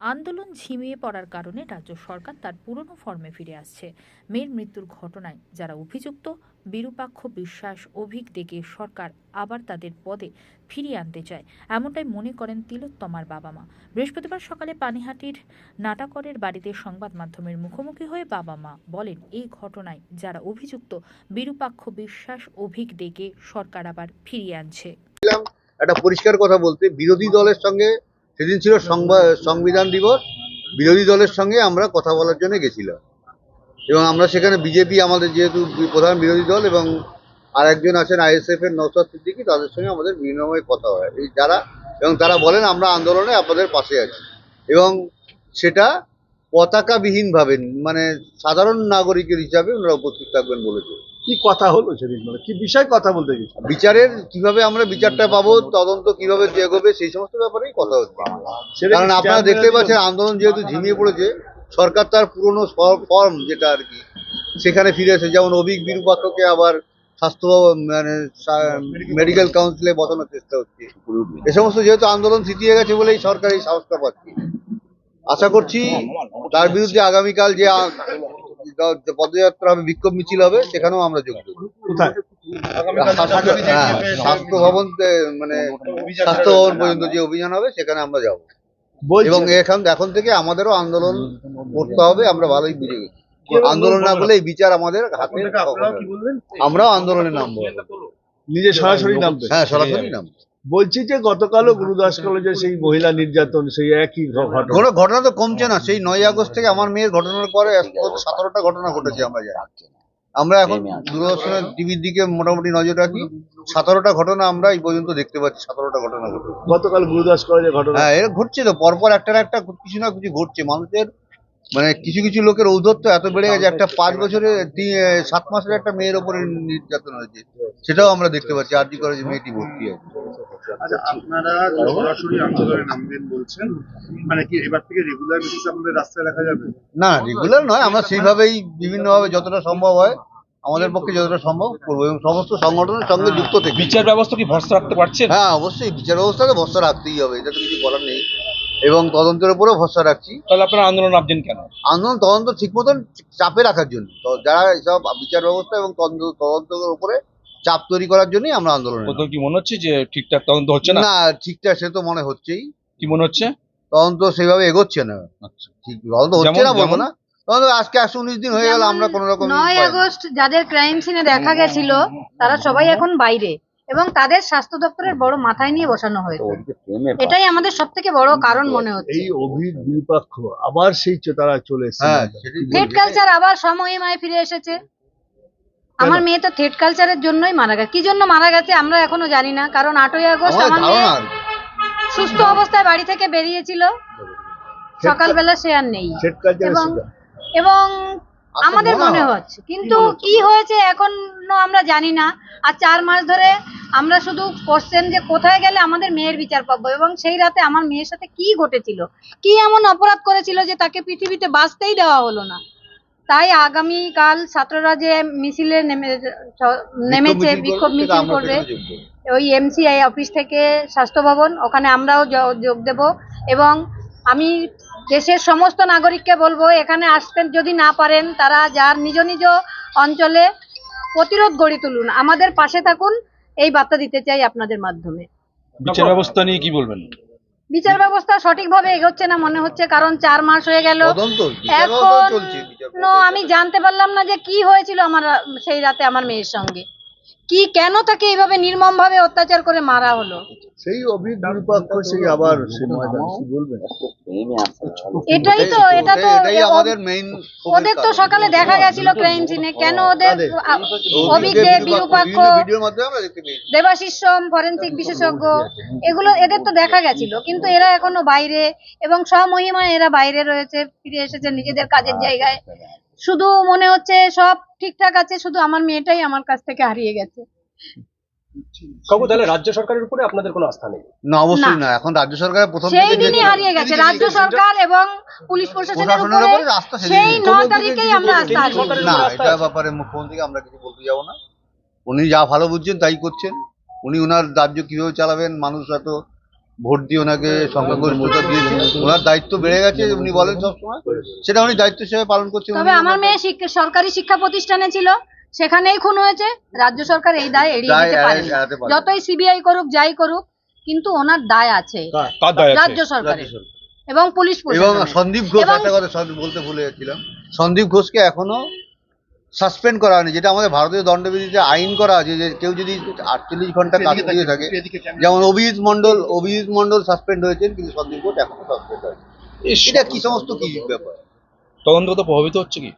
আন্দোলন ঝিমিয়ে পড়ার কারণে রাজ্য সরকার তার পুরনো ফর্মে ফিরে আসছে। মেয়ের মৃত্যুর ঘটনায় যারা অভিযুক্ত, বিরূপাক্ষ বিশ্বাস, অভিক দেখে সরকার আবার তাদের পদে ফিরিয়ে আনতে চায়। এমনটাই মনে করেন তিলোত্তমার বাবা মা। বৃহস্পতিবার সকালে পানিহাটির নাটাকরের বাড়িতে সংবাদ মাধ্যমের মুখোমুখি হয়ে বাবা মা বলেন, এই ঘটনায় যারা অভিযুক্ত, বিরূপাক্ষ বিশ্বাস, অভিক ডেকে সরকার আবার ফিরিয়ে আনছে। একটা পরিষ্কার কথা বলতে, বিরোধী দলের সঙ্গে সেদিন ছিল সংবা- সংবিধান দিবস। বিরোধী দলের সঙ্গে আমরা কথা বলার জন্য গেছিলাম। এবং আমরা সেখানে বিজেপি, আমাদের যেহেতু প্রধান বিরোধী দল এবং আর একজন আছেন আইএসএফ এর নৌসাদ সিদ্দিকি, তাদের সঙ্গে আমাদের বিনিময় কথা হয়। এই যারা, এবং তারা বলেন, আমরা আন্দোলনে আপনাদের পাশে আছি। এবং সেটা পতাকাবিহীনভাবে মানে সাধারণ নাগরিকের হিসাবে ওনারা উপস্থিত থাকবেন বলেছে। কি কথা হলো সেদিন? মানে কি বিষয় কথা বলতে গেছিল বিচারের কীভাবে আমরা বিচারটা পাবো তদন্ত কীভাবে এগোবে সেই সমস্ত ব্যাপারেই কথা হচ্ছে। কারণ আপনারা দেখতে পাচ্ছেন আন্দোলন যেহেতু ঝিমিয়ে পড়েছে সরকার তার পুরনো ফর্ম যেটা আর কি সেখানে ফিরে এসে যেমন অভিক বিরূপাক্ষকে আবার স্বাস্থ্য মানে মেডিকেল কাউন্সিলে বসানোর চেষ্টা হচ্ছে। এ সমস্ত যেহেতু আন্দোলন থিতিয়ে গেছে বলেই সরকার এই সাহসটা পাচ্ছে। আশা করছি তার বিরুদ্ধে আগামীকাল যে পদযাত্রা হবে বিক্ষোভ মিছিল হবে সেখানেও আমরা যোগ দেবো। হ্যাঁ, স্বাস্থ্য ভবন মানে স্বাস্থ্য ভবন পর্যন্ত যে অভিযান হবে সেখানে আমরা যাব। এবং এখান এখন থেকে আমাদেরও আন্দোলন করতে হবে আমরা ভালোই বুঝে গেছি। আন্দোলন না করলে এই বিচার আমাদের হাতে আমরাও আন্দোলনে নামবো নিজে সরাসরি নামবে। হ্যাঁ সরাসরি নামবো। বলছি যে গতকালও গুরুদাস কলেজে সেই মহিলা নির্যাতন সেই একই ঘটনা। কোনো ঘটনা তো কমছে না। সেই নয় আগস্ট থেকে আমার মেয়ের ঘটনার পরে সতেরোটা ঘটনা ঘটেছে আমরা জানি। আমরা এখন দূরদর্শনের টিভির দিকে মোটামুটি নজর রাখি। সতেরোটা ঘটনা আমরা এই পর্যন্ত দেখতে পাচ্ছি সতেরোটা ঘটনা ঘটেছে। গতকাল গুরুদাস কলেজে ঘটনা। হ্যাঁ এর ঘটছে তো। পরপর একটা একটা কিছু না কিছু ঘটছে। মানুষের মানে কিছু কিছু লোকের ঔদ্ধত্য এত বেড়ে গেছে একটা পাঁচ বছরের তি- সাত মাসের একটা মেয়ের ওপরে নির্যাতন হয়েছে। সেটাও আমরা দেখতে পাচ্ছি আর জি করে যে মেয়েটি ভর্তি আছে আচ্ছা আপনারা সরাসরি আন্দোলনে নামবেন বলছেন মানে কি এবার থেকে রেগুলার বেসিস আমাদের রাস্তায় দেখা যাবে? না রেগুলার নয় আমরা সেইভাবেই বিভিন্নভাবে যতটা সম্ভব হয় আমাদের পক্ষে যতটা সম্ভব করব এবং সমস্ত সংগঠনের সঙ্গে যুক্ত থেকে। বিচার ব্যবস্থা কি ভরসা রাখতে পারছেন? হ্যাঁ অবশ্যই বিচার ব্যবস্থাকে ভরসা রাখতেই হবে এটা তো কিছু বলার নেই। এবং তদন্তের উপরেও ভরসা রাখছি। তাহলে আপনারা আন্দোলন নামছেন কেন? আন্দোলন তদন্ত ঠিক মতন চাপে রাখার জন্য। তো যারা এসব বিচার ব্যবস্থা এবং তদন্ত তদন্তের উপরে চাপ তৈরি করার জন্যই আমরা আন্দোলন কি মনে হচ্ছে যে ঠিকঠাক তদন্ত হচ্ছে না? না ঠিকঠাক সে তো মনে হচ্ছেই। কি মনে হচ্ছে? তদন্ত সেভাবে এগোচ্ছে না। আচ্ছা। ঠিক তদন্ত হচ্ছে না বলব? না। তদন্ত আজকে একশো উনিশ দিন হয়ে গেল আমরা কোনো রকম নয় আগস্ট যাদের ক্রাইম সিনে দেখা গেছিল তারা সবাই এখন বাইরে। এবং তাদের স্বাস্থ্য দপ্তরের বড় মাথায় নিয়ে বসানো হয়েছে। এটাই আমাদের সব থেকে বড় কারণ মনে হচ্ছে। এই বিপক্ষ আবার সেই তারা চলে এসেছে। হ্যাঁ থেট কালচার আবার সমহিমায় ফিরে এসেছে। আমার মেয়ে তো থেট কালচারের জন্যই মারা গেছে। কি জন্য মারা গেছে আমরা এখনও জানি না। কারণ আটই আগস্ট আমাদের আমার মেয়ে। সুস্থ অবস্থায় বাড়ি থেকে বেরিয়েছিল। সকালবেলা সে আর নেই। এবং এবং আমাদের মনে হচ্ছে। কিন্তু কি হয়েছে এখনও আমরা জানি না। আর চার মাস ধরে আমরা শুধু কোশ্চেন যে কোথায় গেলে আমাদের মেয়ের বিচার পাবো এবং সেই রাতে আমার মেয়ের সাথে কি ঘটেছিল? কি এমন অপরাধ করেছিল যে তাকে পৃথিবীতে বাঁচতেই দেওয়া হলো না? তাই আগামী কাল ছাত্ররা যে মিছিলে নেমে নেমেছে বিক্ষোভ মিছিল করবে। ওই এমসিআই অফিস থেকে স্বাস্থ্য ভবন ওখানে আমরাও যোগ দেব এবং আমি দেশের সমস্ত নাগরিককে বলব এখানে আসতে যদি না পারেন তারা যার নিজ নিজ অঞ্চলে প্রতিরোধ গড়ে তুলুন। আমাদের পাশে থাকুন এই বার্তা দিতে চাই আপনাদের মাধ্যমে। বিচার ব্যবস্থা নিয়ে কি বলবেন? বিচার ব্যবস্থা সঠিকভাবে এগোচ্ছে না মনে হচ্ছে কারণ চার মাস হয়ে গেল। এখন চলছে বিচার নো, আমি জানতে পারলাম না যে কি হয়েছিল আমার সেই রাতে আমার মেয়ের সঙ্গে। কি কেন তাকে এইভাবে নির্মম ভাবে অত্যাচার করে মারা হলো? সেই অভির বিপক্ষ সেই আবার বলবেন এটাই তো এটা তো এটাই আমাদের মেইন ওদের তো সকালে দেখা গেছিল ক্রাইম সিনে কেন ওদের অভিজ্ঞ বিরূপাক্ষ ভিডিওর মাধ্যমে আমরা দেখতে পেয়েছি। দেবাশিস সোম ফরেন্সিক বিশেষজ্ঞ এগুলো এদের তো দেখা গেছিল। কিন্তু এরা এখনও বাইরে এবং স্বমহিমায় এরা বাইরে রয়েছে ফিরে এসেছে নিজেদের কাজের জায়গায়। শুধু মনে হচ্ছে সব ঠিকঠাক আছে শুধু আমার মেয়েটাই আমার কাছ থেকে হারিয়ে গেছে। কাকু তাহলে রাজ্য সরকারের উপরে আপনাদের কোনো আস্থা নেই? না অবশ্যই না। এখন রাজ্য সরকারের প্রথম সেই দিনই হারিয়ে গেছে। রাজ্য সরকার এবং পুলিশ প্রশাসনের উপরে সেই তারিখেই আমরা আস্থা হারিয়ে না এটা ব্যাপারে মুখ্যমন্ত্রীকে আমরা কিছু বলতে যাব না। উনি যা ভালো বুঝছেন তাই করছেন। উনি ওনার রাজ্য কীভাবে চালাবেন মানুষ এত ভোট দিয়ে ওনাকে সংখ্যাগরিষ্ঠতা দিয়েছেন ওনার দায়িত্ব বেড়ে গেছে উনি বলেন সবসময়। সেটা উনি দায়িত্ব হিসেবে পালন করছেন। তবে উনি আমার মেয়ে শিক্ষা- সরকারি শিক্ষা প্রতিষ্ঠানে ছিল। সেখানেই খুন হয়েছে রাজ্য সরকার এই দায় এড়িয়ে দায় দিতে পারে। যতই সিবিআই করুক যাই করুক কিন্তু ওনার দায় আছে। রাজ্য সরকারের। সরকার। এবং পুলিশ এবং সন্দীপ ঘোষ একটা কথা বলতে ভুলে যাচ্ছিলাম সন্দীপ ঘোষকে এখনও সাসপেন্ড করা হয়নি যেটা আমাদের ভারতীয় দণ্ডবিধিতে আইন করা আছে যে কেউ যদি আটচল্লিশ ঘণ্টা কাজ দিয়ে থাকে। যেমন অভিজিৎ মন্ডল অভিজিৎ মন্ডল সাসপেন্ড হয়েছেন কিন্তু সন্দীপ ঘোষ এখনও সাসপেন্ড হয়নি। এটা কি সমস্ত কি ব্যাপার? তদন্ত তো প্রভাবিত হচ্ছে কি?